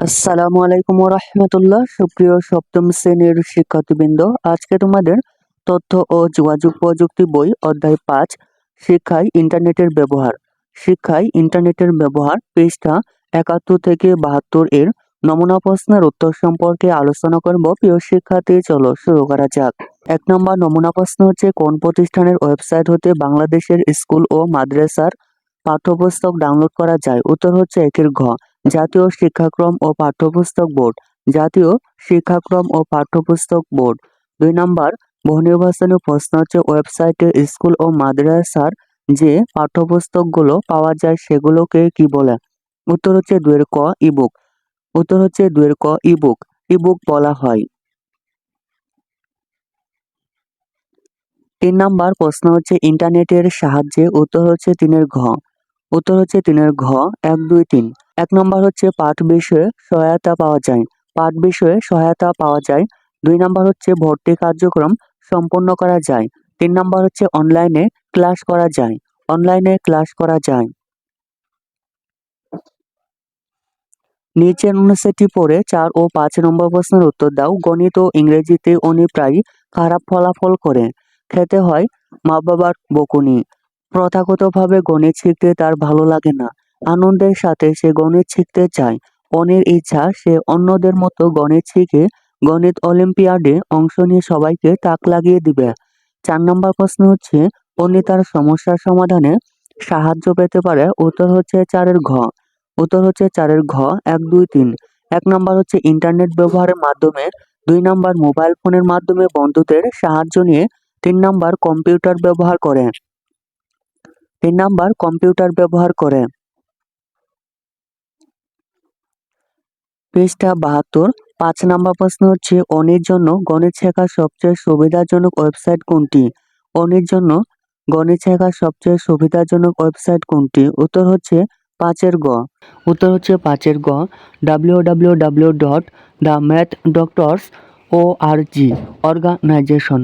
আসসালামু আলাইকুম রহমতুল্লাহ সুপ্রিয় সপ্তম শ্রেণির শিক্ষার্থীবৃন্দ। আজকে তোমাদের তথ্য ও যোগাযোগ প্রযুক্তি বই অধ্যায় পাঁচ শিক্ষায় ইন্টারনেটের ব্যবহার। শিক্ষায় ইন্টারনেটের ব্যবহার, পৃষ্ঠা একাত্তর থেকে বাহাত্তর এর নমুনা প্রশ্নের উত্তর সম্পর্কে আলোচনা করব। প্রিয় শিক্ষার্থী, চলো শুরু করা যাক। এক নম্বর নমুনা প্রশ্ন হচ্ছে, কোন প্রতিষ্ঠানের ওয়েবসাইট হতে বাংলাদেশের স্কুল ও মাদ্রাসার পাঠ্যপুস্তক ডাউনলোড করা যায়? উত্তর হচ্ছে একের ঘ। জাতীয় শিক্ষাক্রম ও পাঠ্যপুস্তক বোর্ড, জাতীয় শিক্ষাক্রম ও পাঠ্যপুস্তক বোর্ড। দুই নম্বর বহুনির্বাচনী প্রশ্ন হচ্ছে ওয়েবসাইটে স্কুল ও মাদ্রাসার যে পাঠ্যপুস্তকগুলো পাওয়া যায় সেগুলোকে কি বলে? উত্তর হচ্ছে দুয়ের ক ইবুক উত্তর হচ্ছে দুয়ের ক ইবুক ইবুক বলা হয়। তিন নাম্বার, প্রশ্ন হচ্ছে ইন্টারনেটের সাহায্যে। উত্তর হচ্ছে তিনের ঘ। উত্তর হচ্ছে তিনের ঘ, এক, দুই, তিন। এক নম্বর হচ্ছে পাঠ বিষয়ে সহায়তা পাওয়া যায়। পাঠ বিষয়ে সহায়তা পাওয়া যায়। দুই নম্বর হচ্ছে ভর্তি কার্যক্রম সম্পন্ন করা যায়। তিন নম্বর হচ্ছে অনলাইনে ক্লাস করা যায়। অনলাইনে ক্লাস করা যায়। নিচের অনুচ্ছেদটি পড়ে চার ও পাঁচ নম্বর প্রশ্নের উত্তর দাও। গণিত ও ইংরেজিতে উনি প্রায় খারাপ ফলাফল করে। খেতে হয় মা বাবার বকুনি। প্রথাগতভাবে গণিত শিখতে তার ভালো লাগে না। আনন্দের সাথে সে গণিত শিখতে চায়। অনির ইচ্ছা, সে অন্যদের মতো গণিত শিখে গণিত অলিম্পিয়াডে অংশ নিয়ে সবাইকে তাক লাগিয়ে দিবে। চার নম্বর প্রশ্ন হচ্ছে অনি তার সমস্যার সমাধানে সাহায্য পেতে পারে। উত্তর হচ্ছে চারের ঘ। উত্তর হচ্ছে চারের ঘ, এক, দুই, তিন। এক নম্বর হচ্ছে ইন্টারনেট ব্যবহারের মাধ্যমে, দুই নম্বর মোবাইল ফোনের মাধ্যমে বন্ধুদের সাহায্য নিয়ে, তিন নম্বর কম্পিউটার ব্যবহার করে। তিন নম্বর কম্পিউটার ব্যবহার করে। পৃষ্ঠা বাহাত্তর, পাঁচ নাম্বার প্রশ্ন হচ্ছে, অনির জন্য গণিত শেখার সবচেয়ে সুবিধাজনক ওয়েবসাইট কোনটি? অনির জন্য গণিত শেখার সবচেয়ে সুবিধাজনক ওয়েবসাইট কোনটি? উত্তর হচ্ছে পাঁচের গ। উত্তর হচ্ছে পাঁচের গ। W W W dot the math doctors O R G organization